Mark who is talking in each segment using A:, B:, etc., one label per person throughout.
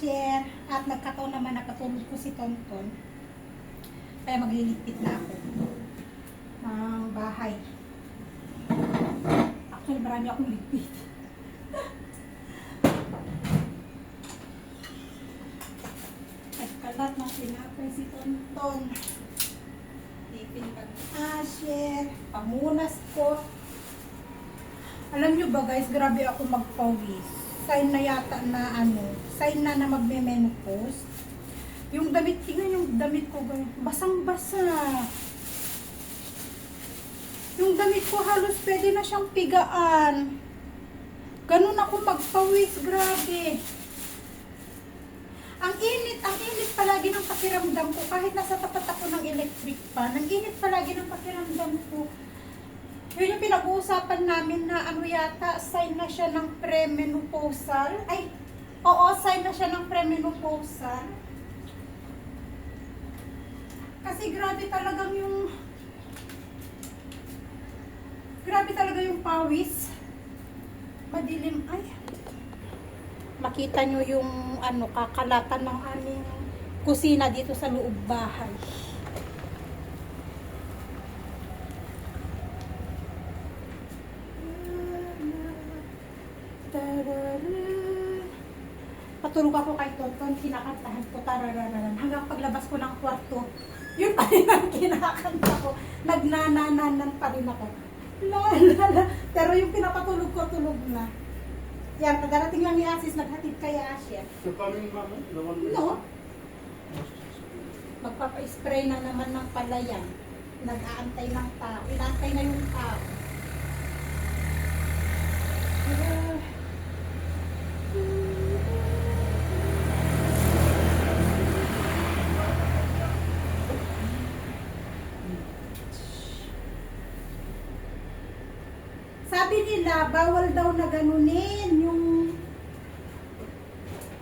A: Asher at nagkataon naman nakatulog ko si Tonton. Kaya magliligpit na ako ng bahay. Actually, marami akong ligpit. Nagkalat ng tinapay si Tonton. Tipin ka ng Asher. Pamunas ko. Alam nyo ba guys, grabe ako magpawis. Sign na yata na ano, sign na na magme-menopause. Yung damit, tingnan yung damit ko, basang-basa. Yung damit ko halos pwede na siyang pigaan. Ganun ako magpawis, grabe. Ang init, ang init palagi ng pakiramdam ko kahit nasa tapat ako ng electric fan. Ang init palagi ng pakiramdam ko. Yun yung pinag-uusapan namin na ano yata, sign na siya ng premenopausal. Ay, oo, sign na siya ng premenopausal. Kasi grabe talagang yung grabe talaga yung pawis. Madilim, ay. Makita nyo yung ano, kakalatan ng aming kusina dito sa loob bahay. Patulog ako kay Tonton, kinakantahan ko tarararan. Hanggang paglabas ko ng kwarto, yun pa rin ang kinakanta ko. Nagnanananan pa rin ako. La, la, la. Pero yung pinapatulog ko, tulog na. Yan, pagdarating lang ni Asis, naghatid kay Asya.
B: So, coming mama,
A: No. Magpapa-spray na naman ng palayan. Nag-aantay ng tao. Inaantay na yung tao. Ah. Sabi nila, bawal daw na ganunin yung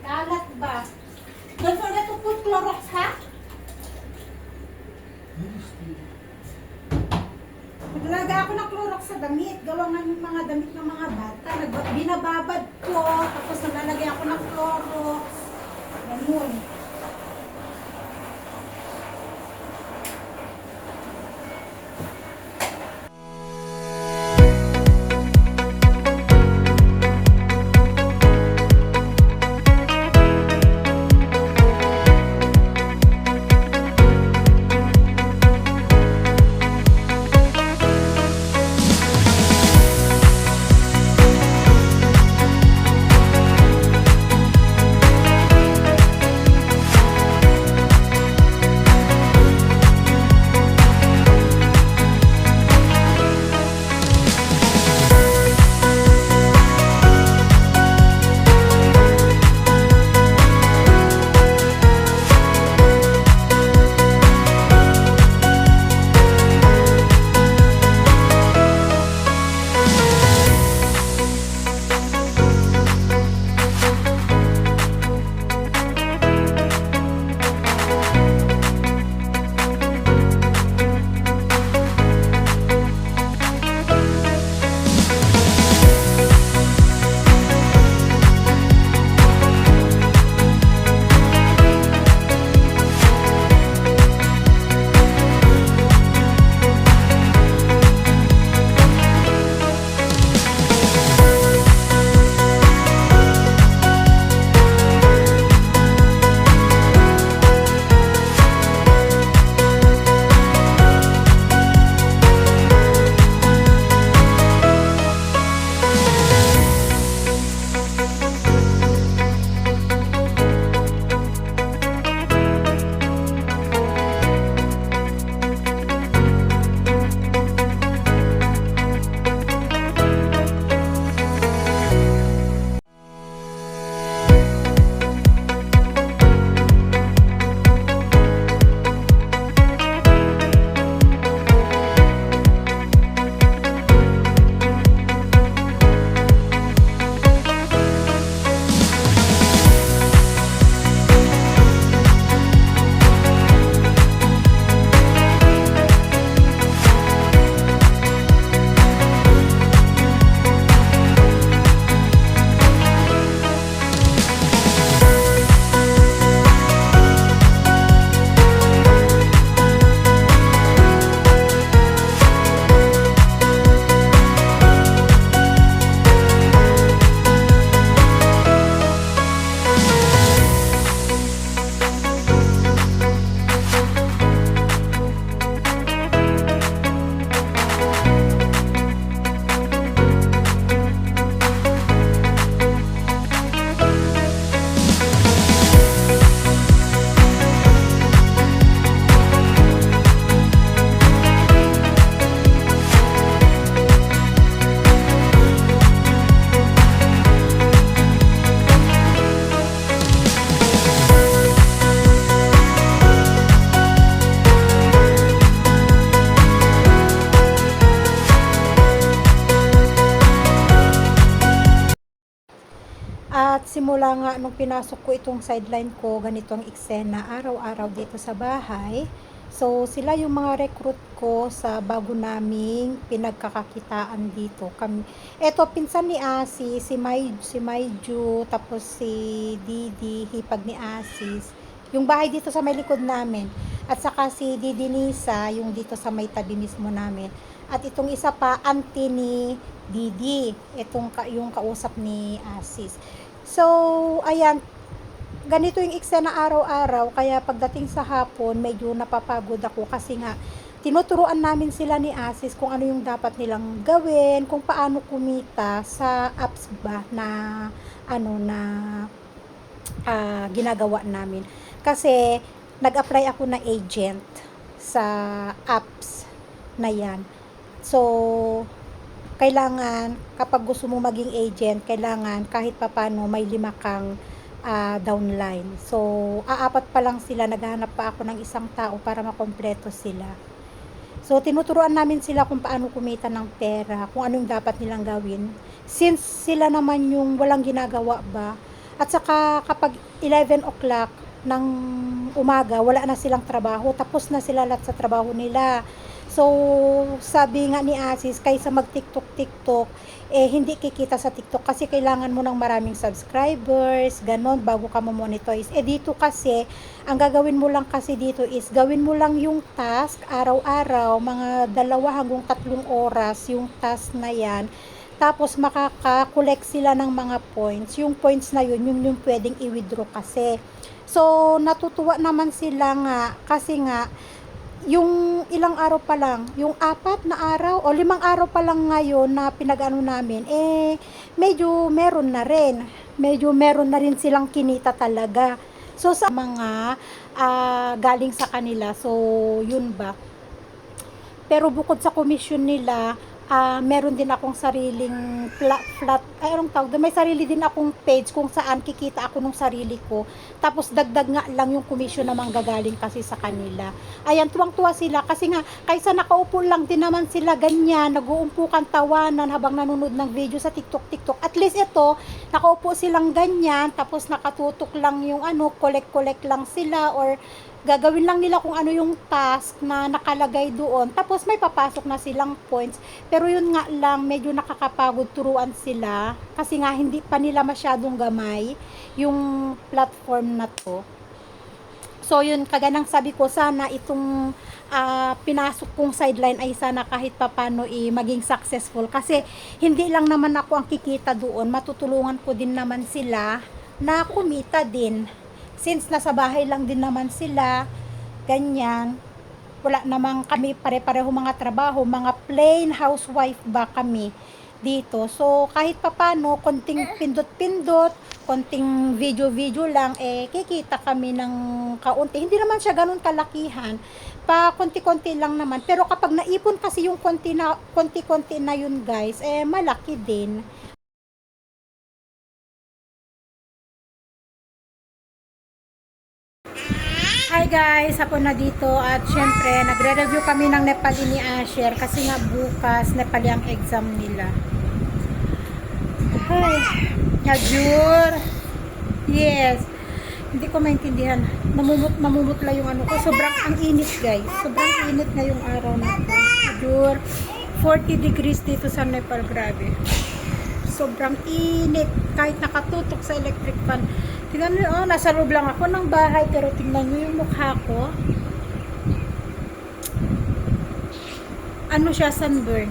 A: kalat ba? Don't forget to put Clorox, ha? Naglagay ako ng Clorox sa damit. Gawa nga ng mga damit ng mga bata. Binababad ko. Tapos nalalagay ako ng Clorox. Ganun. Simula nga nung pinasok ko itong sideline ko, ganito ang eksena araw-araw dito sa bahay. So, sila yung mga recruit ko sa bago naming pinagkakakitaan dito. Kami, eto, pinsan ni Asi, si, May, si Maiju, tapos si Didi, hipag ni Asis. Yung bahay dito sa may likod namin. At saka si Didi Nisa, yung dito sa may tabi mismo namin. At itong isa pa, auntie ni Didi. Itong ka, yung kausap ni Asis. So, ayan, ganito yung eksena araw-araw kaya pagdating sa hapon medyo napapagod ako kasi nga tinuturuan namin sila ni Asis kung ano yung dapat nilang gawin, kung paano kumita sa apps ba na ano na ah, ginagawa namin. Kasi nag-apply ako na agent sa apps na yan. So, kailangan kapag gusto mo maging agent, kailangan kahit papano may lima kang ah, downline. So, aapat pa lang sila, naghahanap pa ako ng isang tao para makompleto sila. So, tinuturuan namin sila kung paano kumita ng pera, kung anong dapat nilang gawin. Since sila naman yung walang ginagawa ba, at saka kapag 11 o'clock ng umaga, wala na silang trabaho, tapos na sila lahat sa trabaho nila. So, sabi nga ni Asis, kaysa mag-TikTok-TikTok, eh, hindi kikita sa TikTok kasi kailangan mo ng maraming subscribers, ganon, bago ka mo-monetize. Eh, dito kasi, ang gagawin mo lang kasi dito is, gawin mo lang yung task, araw-araw, mga dalawa hanggang tatlong oras, yung task na yan, tapos makaka-collect sila ng mga points. Yung points na yun, yun yung pwedeng i-withdraw kasi. So, natutuwa naman sila nga, kasi nga, yung ilang araw pa lang, yung apat na araw o limang araw pa lang ngayon na pinag-ano namin, eh, medyo meron na rin. Medyo meron na rin silang kinita talaga. So, sa mga ah, galing sa kanila, so, yun ba. Pero bukod sa komisyon nila, ah, meron din akong sariling flat, flat ay anong tawag may sarili din akong page kung saan kikita ako ng sarili ko. Tapos dagdag nga lang yung commission na manggagaling kasi sa kanila. Ayan tuwang-tuwa sila. Kasi nga kaysa nakaupo lang din naman sila ganyan nag-uumpukan tawanan habang nanonood ng video sa TikTok TikTok. At least ito nakaupo silang ganyan tapos nakatutok lang yung ano collect-collect lang sila or gagawin lang nila kung ano yung task na nakalagay doon. Tapos may papasok na silang points. Pero yun nga lang, medyo nakakapagod turuan sila. Kasi nga hindi pa nila masyadong gamay yung platform na to. So yun, kaganang sabi ko, sana itong ah, pinasok kong sideline ay sana kahit papano i maging successful. Kasi hindi lang naman ako ang kikita doon, matutulungan ko din naman sila na kumita din since nasa bahay lang din naman sila, ganyan, wala namang kami pare-pareho mga trabaho, mga plain housewife ba kami dito. So, kahit papano, konting pindot-pindot, konting video-video lang, eh, kikita kami ng kaunti. Hindi naman siya ganun kalakihan. Pa konti-konti lang naman. Pero kapag naipon kasi yung konti na, konti-konti na yun guys, eh, malaki din. Hi guys, ako na dito at syempre nagre-review kami ng Nepali ni Asher kasi nga bukas Nepali ang exam nila. Ay, Ajur. Yes. Hindi ko maintindihan. Namumut mamumutla yung ano ko. Sobrang ang init guys. Sobrang init na yung araw na to. Ajur. 40 degrees dito sa Nepal. Grabe. Sobrang init. Kahit nakatutok sa electric fan. Tingnan nyo, oh, nasa loob lang ako ng bahay, pero tingnan nyo yung mukha ko. Ano siya, sunburn.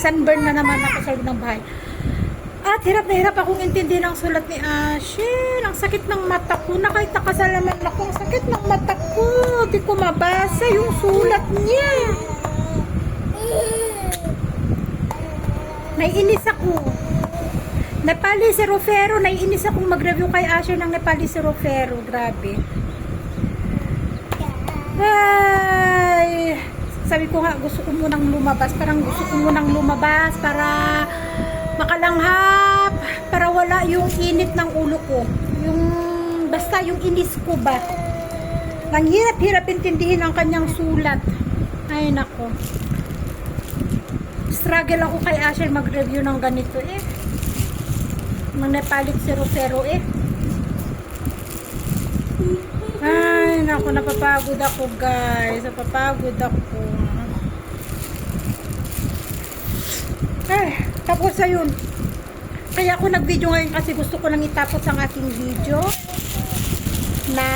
A: Sunburn na naman ako sa loob ng bahay. At hirap na hirap akong intindihin ang sulat ni Asher. Ang sakit ng mata ko. Na kahit nakasalaman ako, ang sakit ng mata ko. Di ko mabasa yung sulat niya. Naiinis ako. Nepali si Rofero, naiinis akong mag-review kay Asher ng Nepali si Rofero. Grabe. Ay, sabi ko nga, gusto ko munang lumabas. Parang gusto ko munang lumabas para makalanghap. Para wala yung init ng ulo ko. Yung, basta yung inis ko ba. Nang hirap-hirap intindihin ang kanyang sulat. Ay, nako. Struggle ako kay Asher mag-review ng ganito eh Manapalit 008. Eh. Ay, naku, napapagod ako guys. Napapagod ako. Ay, tapos ayun. Kaya ako nag-video ngayon kasi gusto ko lang itapos ang aking video na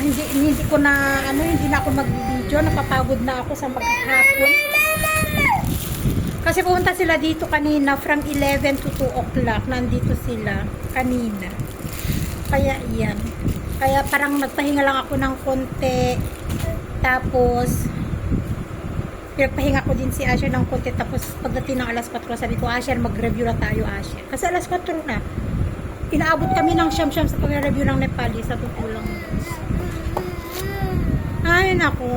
A: hindi, hindi ko na ano hindi na ako mag-video napapagod na ako sa maghapon kasi pumunta sila dito kanina from 11 to 2 o'clock nandito sila kanina. Kaya iyan. Kaya parang nagpahinga lang ako ng konti. Tapos pinagpahinga ko din si Asher ng konti. Tapos pagdating ng alas 4 sabi ko Asher mag-review na tayo Asher. Kasi alas 4 na. Inaabot kami ng siyam-siyam sa pag-review ng Nepali sa totoo lang ay naku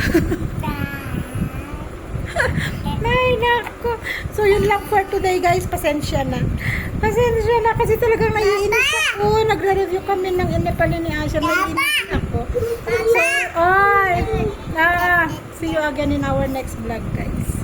A: ay naku so yun lang for today guys. Pasensya na. Pasensya na kasi talagang naiinis ako. Nagre-review kami ng Nepali ni Asher naiinis ako. So ay ah, see you again in our next vlog guys